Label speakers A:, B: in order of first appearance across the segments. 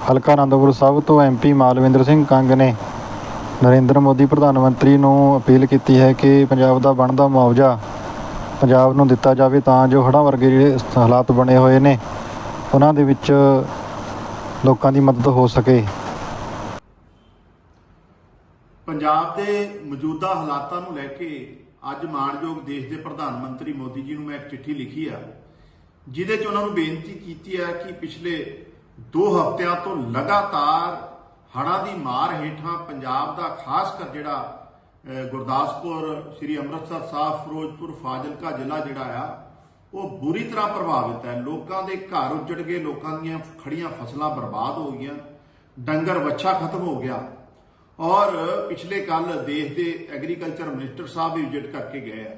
A: ਹਲਕਾ ਆਨੰਦਪੁਰ ਸਾਹਿਬ ਤੋਂ ਐਮਪੀ ਮਾਲਵਿੰਦਰ ਸਿੰਘ ਕੰਗ ਨੇ ਨਰਿੰਦਰ ਮੋਦੀ ਪ੍ਰਧਾਨ ਮੰਤਰੀ ਨੂੰ ਅਪੀਲ ਕੀਤੀ ਹੈ ਕਿ ਪੰਜਾਬ ਦਾ ਬਣਦਾ ਮੁਆਵਜ਼ਾ ਪੰਜਾਬ ਨੂੰ ਦਿੱਤਾ ਜਾਵੇ ਤਾਂ ਜੋ ਹੜ੍ਹਾਂ ਵਰਗੇ ਜਿਹੜੇ ਹਾਲਾਤ ਬਣੇ ਹੋਏ ਨੇ, ਉਹਨਾਂ ਦੇ ਵਿੱਚ ਲੋਕਾਂ ਦੀ ਮਦਦ ਹੋ ਸਕੇ।
B: ਪੰਜਾਬ ਦੇ ਮੌਜੂਦਾ ਹਾਲਾਤਾਂ ਨੂੰ ਲੈ ਕੇ ਅੱਜ ਮਾਣਯੋਗ ਦੇਸ਼ ਦੇ ਪ੍ਰਧਾਨ ਮੰਤਰੀ ਮੋਦੀ ਜੀ ਨੂੰ ਮੈਂ ਇੱਕ ਚਿੱਠੀ ਲਿਖੀ ਆ, ਜਿਹਦੇ 'ਚ ਉਹਨਾਂ ਨੂੰ ਬੇਨਤੀ ਕੀਤੀ ਹੈ ਕਿ ਪਿਛਲੇ ਦੋ ਹਫ਼ਤਿਆਂ ਤੋਂ ਲਗਾਤਾਰ ਹੜ੍ਹਾਂ ਦੀ ਮਾਰ ਹੇਠਾਂ ਪੰਜਾਬ ਦਾ, ਖਾਸ ਕਰ ਜਿਹੜਾ ਗੁਰਦਾਸਪੁਰ, ਸ੍ਰੀ ਅੰਮ੍ਰਿਤਸਰ ਸਾਹਿਬ, ਫਿਰੋਜ਼ਪੁਰ, ਫਾਜ਼ਿਲਕਾ ਜ਼ਿਲ੍ਹਾ ਜਿਹੜਾ ਆ, ਉਹ ਬੁਰੀ ਤਰ੍ਹਾਂ ਪ੍ਰਭਾਵਿਤ ਹੈ। ਲੋਕਾਂ ਦੇ ਘਰ ਉੱਜੜ ਗਏ, ਲੋਕਾਂ ਦੀਆਂ ਖੜੀਆਂ ਫਸਲਾਂ ਬਰਬਾਦ ਹੋ ਗਈਆਂ, ਡੰਗਰ ਵੱਛਾ ਖਤਮ ਹੋ ਗਿਆ। ਔਰ ਪਿਛਲੇ ਕੱਲ ਦੇਸ਼ ਦੇ ਐਗਰੀਕਲਚਰ ਮਿਨਿਸਟਰ ਸਾਹਿਬ ਵੀ ਵਿਜ਼ਿਟ ਕਰਕੇ ਗਏ ਆ।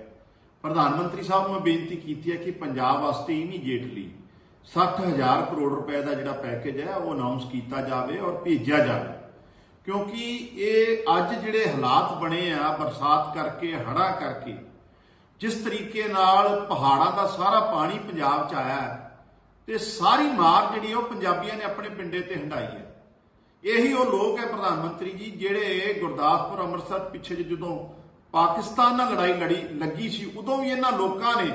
B: ਪ੍ਰਧਾਨ ਮੰਤਰੀ ਸਾਹਿਬ ਨੂੰ ਮੈਂ ਬੇਨਤੀ ਕੀਤੀ ਹੈ ਕਿ ਪੰਜਾਬ ਵਾਸਤੇ ਇਮੀਡੀਏਟਲੀ 60000 ਕਰੋੜ ਰੁਪਏ ਦਾ ਜਿਹੜਾ ਪੈਕੇਜ ਹੈ, ਉਹ ਅਨਾਉਂਸ ਕੀਤਾ ਜਾਵੇ ਔਰ ਭੇਜਿਆ ਜਾਵੇ। ਕਿਉਂਕਿ ਇਹ ਅੱਜ ਜਿਹੜੇ ਹਾਲਾਤ ਬਣੇ ਆ, ਬਰਸਾਤ ਕਰਕੇ, ਹੜ੍ਹਾਂ ਕਰਕੇ, ਜਿਸ ਤਰੀਕੇ ਨਾਲ ਪਹਾੜਾਂ ਦਾ ਸਾਰਾ ਪਾਣੀ ਪੰਜਾਬ 'ਚ ਆਇਆ ਹੈ, ਤੇ ਸਾਰੀ ਮਾਰ ਜਿਹੜੀ ਉਹ ਪੰਜਾਬੀਆਂ ਨੇ ਆਪਣੇ ਪਿੰਡੇ ਤੇ ਹੰਡਾਈ ਹੈ। ਇਹੀ ਉਹ ਲੋਕ ਹੈ ਪ੍ਰਧਾਨ ਮੰਤਰੀ ਜੀ, ਜਿਹੜੇ ਗੁਰਦਾਸਪੁਰ, ਅੰਮ੍ਰਿਤਸਰ ਪਿੱਛੇ ਜਿਹੇ ਜਦੋਂ ਪਾਕਿਸਤਾਨ ਨਾਲ ਲੜਾਈ ਲੜੀ, ਲੱਗੀ ਸੀ, ਉਦੋਂ ਵੀ ਇਹਨਾਂ ਲੋਕਾਂ ਨੇ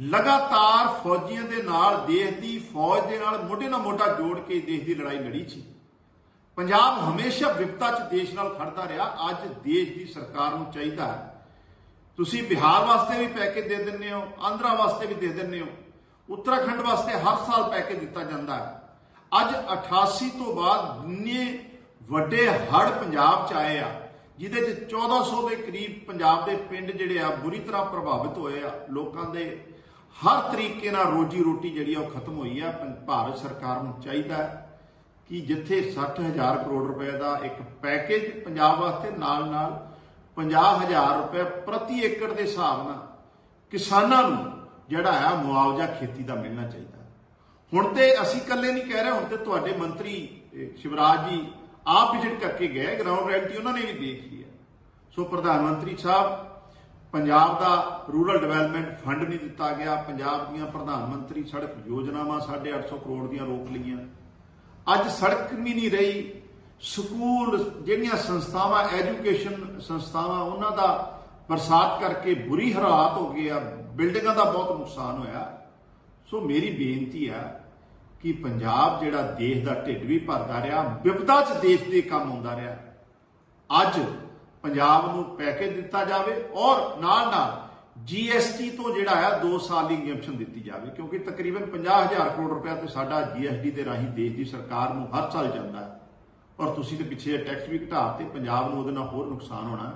B: ਲਗਾਤਾਰ ਫੌਜੀਆਂ ਦੇ ਨਾਲ ਦੇਸ਼ ਦੀ ਫੌਜ ਦੇ ਨਾਲ ਮੋਢੇ ਨਾਲ ਮੋਢਾ ਜੋੜ ਕੇ ਦੇਸ਼ ਦੀ ਲੜਾਈ ਲੜੀ ਸੀ। ਪੰਜਾਬ ਹਮੇਸ਼ਾ ਵਿਪਤਾ 'ਚ ਦੇਸ਼ ਨਾਲ ਖੜਦਾ ਰਿਹਾ। ਅੱਜ ਦੇਸ਼ ਦੀ ਸਰਕਾਰ ਨੂੰ ਚਾਹੀਦਾ ਹੈ। ਤੁਸੀਂ ਬਿਹਾਰ ਵਾਸਤੇ ਵੀ ਪੈਕੇਜ ਦੇ ਦਿੰਦੇ ਹੋ, ਆਂਧਰਾ ਵਾਸਤੇ ਵੀ ਦੇ ਦਿੰਦੇ ਹੋ। ਉੱਤਰਾਖੰਡ ਵਾਸਤੇ ਹਰ ਸਾਲ ਪੈਕੇਜ ਦਿੱਤਾ ਜਾਂਦਾ ਹੈ। ਅੱਜ 88 ਤੋਂ ਬਾਅਦ ਇੰਨੇ ਵੱਡੇ ਹੜ੍ਹ ਪੰਜਾਬ 'ਚ ਆਏ ਆ, ਜਿਹਦੇ 'ਚ 1400 ਦੇ ਕਰੀਬ ਪੰਜਾਬ ਦੇ ਪਿੰਡ ਜਿਹੜੇ ਆ, ਬੁਰੀ ਤਰ੍ਹਾਂ ਪ੍ਰਭਾਵਿਤ ਹੋਏ ਆ, ਲੋਕਾਂ ਦੇ ਹਰ ਤਰੀਕੇ ਨਾਲ ਰੋਜੀ ਰੋਟੀ ਜਿਹੜੀ ਆ ਉਹ ਖਤਮ ਹੋਈ ਆ। ਪੰ- ਭਾਰਤ ਸਰਕਾਰ ਨੂੰ ਚਾਹੀਦਾ ਕਿ ਜਿੱਥੇ 60000 ਕਰੋੜ ਰੁਪਏ ਦਾ ਇੱਕ ਪੈਕੇਜ ਪੰਜਾਬ ਵਾਸਤੇ ਨਾਲ ਨਾਲ 50000 ਰੁਪਏ ਪ੍ਰਤੀ ਏਕੜ ਦੇ ਹਿਸਾਬ ਨਾਲ ਕਿਸਾਨਾਂ ਨੂੰ ਜਿਹੜਾ ਆ ਮੁਆਵਜ਼ਾ ਖੇਤੀ ਦਾ ਮਿਲਣਾ ਚਾਹੀਦਾ। ਹੁਣ ਤੇ ਅਸੀਂ ਇਕੱਲੇ ਨਹੀਂ ਕਹਿ ਰਹੇ, ਹੁਣ ਤੇ ਤੁਹਾਡੇ ਮੰਤਰੀ ਸ਼ਿਵਰਾਜ ਜੀ ਆਪ ਵਿਜ਼ਿਟ ਕਰਕੇ ਗਏ। ਗਰਾਊਂਡ ਰਿਐਲਿਟੀ ਉਹਨਾਂ ਨੇ ਵੀ ਦੇਖ ਲਈ ਹੈ। ਸੋ ਪ੍ਰਧਾਨ ਮੰਤਰੀ ਸਾਹਿਬ ਪੰਜਾਬ ਦਾ ਰੂਰਲ ਡਿਵੈਲਪਮੈਂਟ ਫੰਡ ਨਹੀਂ ਦਿੱਤਾ ਗਿਆ। ਪੰਜਾਬ ਦੀਆਂ ਪ੍ਰਧਾਨ ਮੰਤਰੀ ਸੜਕ ਯੋਜਨਾਵਾਂ 850 ਕਰੋੜ ਦੀਆਂ ਰੋਕ ਲਈਆਂ। ਅੱਜ ਸੜਕ ਵੀ ਨਹੀਂ ਰਹੀ। ਸਕੂਲ ਜਿਹੜੀਆਂ ਸੰਸਥਾਵਾਂ, ਐਜੂਕੇਸ਼ਨ ਸੰਸਥਾਵਾਂ, ਉਹਨਾਂ ਦਾ ਬਰਸਾਤ ਕਰਕੇ ਬੁਰੀ ਹਾਲਾਤ ਹੋ ਗਏ ਆ। ਬਿਲਡਿੰਗਾਂ ਦਾ ਬਹੁਤ ਨੁਕਸਾਨ ਹੋਇਆ। ਸੋ ਮੇਰੀ ਬੇਨਤੀ ਆ ਕਿ ਪੰਜਾਬ ਜਿਹੜਾ ਦੇਸ਼ ਦਾ ਢਿੱਡ ਵੀ ਭਰਦਾ ਰਿਹਾ ਵਿਪਤਾ 'ਚ ਦੇਸ਼ ਦੇ ਕੰਮ ਆਉਂਦਾ ਰਿਹਾ। ਅੱਜ ਪੰਜਾਬ ਨੂੰ ਪੈਕੇਜ ਦਿੱਤਾ ਜਾਵੇ ਔਰ ਨਾਲ ਨਾਲ ਜੀਐਸਟੀ ਤੋਂ ਜਿਹੜਾ ਹੈ 2 ਸਾਲ ਦੀ ਐਗਜ਼ੈਂਪਸ਼ਨ ਦਿੱਤੀ ਜਾਵੇ, ਕਿਉਂਕਿ ਤਕਰੀਬਨ 50000 ਕਰੋੜ ਰੁਪਏ ਤੇ ਸਾਡਾ ਜੀਐਸਟੀ ਦੇ ਰਾਹੀਂ ਦੇਸ਼ ਦੀ ਸਰਕਾਰ ਨੂੰ ਹਰ ਸਾਲ ਜਾਂਦਾ ਹੈ। ਔਰ ਤੁਸੀਂ ਤੇ ਪਿੱਛੇ ਟੈਕਸ ਵੀ ਘਟਾ ਤੇ ਪੰਜਾਬ ਨੂੰ ਉਹਦੇ ਨਾਲ ਹੋਰ ਨੁਕਸਾਨ ਹੋਣਾ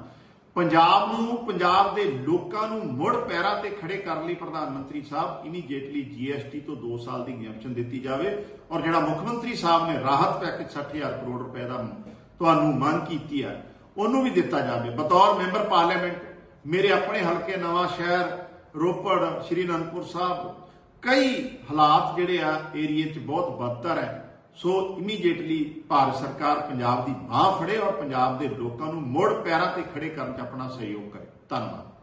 B: ਪੰਜਾਬ ਨੂੰ, ਪੰਜਾਬ ਦੇ ਲੋਕਾਂ ਨੂੰ ਮੁੜ ਪੈਰਾਂ ਤੇ ਖੜੇ ਕਰਨ ਲਈ ਪ੍ਰਧਾਨ ਮੰਤਰੀ ਸਾਹਿਬ ਇਮੀਡੀਏਟਲੀ ਜੀਐਸਟੀ ਤੋਂ 2 ਸਾਲ ਦੀ ਐਗਜ਼ੈਂਪਸ਼ਨ ਦਿੱਤੀ ਜਾਵੇ। ਔਰ ਜਿਹੜਾ ਮੁੱਖ ਮੰਤਰੀ ਸਾਹਿਬ ਨੇ ਰਾਹਤ ਪੈਕੇਜ 60000 ਕਰੋੜ ਰੁਪਏ ਦਾ ਤੁਹਾਨੂੰ ਮੰਗ ਕੀਤੀ ਹੈ ਉਹਨੂੰ ਵੀ ਦਿੱਤਾ ਜਾਵੇ। ਬਤੌਰ ਮੈਂਬਰ ਪਾਰਲੀਮੈਂਟ, ਮੇਰੇ ਆਪਣੇ ਹਲਕੇ ਨਵਾਂ ਸ਼ਹਿਰ, ਰੋਪੜ, ਸ਼੍ਰੀ ਅਨੰਦਪੁਰ ਸਾਹਿਬ, ਕਈ ਹਾਲਾਤ ਜਿਹੜੇ ਆ ਏਰੀਏ 'ਚ ਬਹੁਤ ਬਦਤਰ ਹੈ। ਸੋ ਇਮੀਡੀਏਟਲੀ ਭਾਰਤ ਸਰਕਾਰ ਪੰਜਾਬ ਦੀ ਬਾਹ ਫੜੇ ਔਰ ਪੰਜਾਬ ਦੇ ਲੋਕਾਂ ਨੂੰ ਮੁੜ ਪੈਰਾਂ ਤੇ ਖੜੇ ਕਰਨ 'ਚ ਆਪਣਾ ਸਹਿਯੋਗ ਕਰੇ। ਧੰਨਵਾਦ।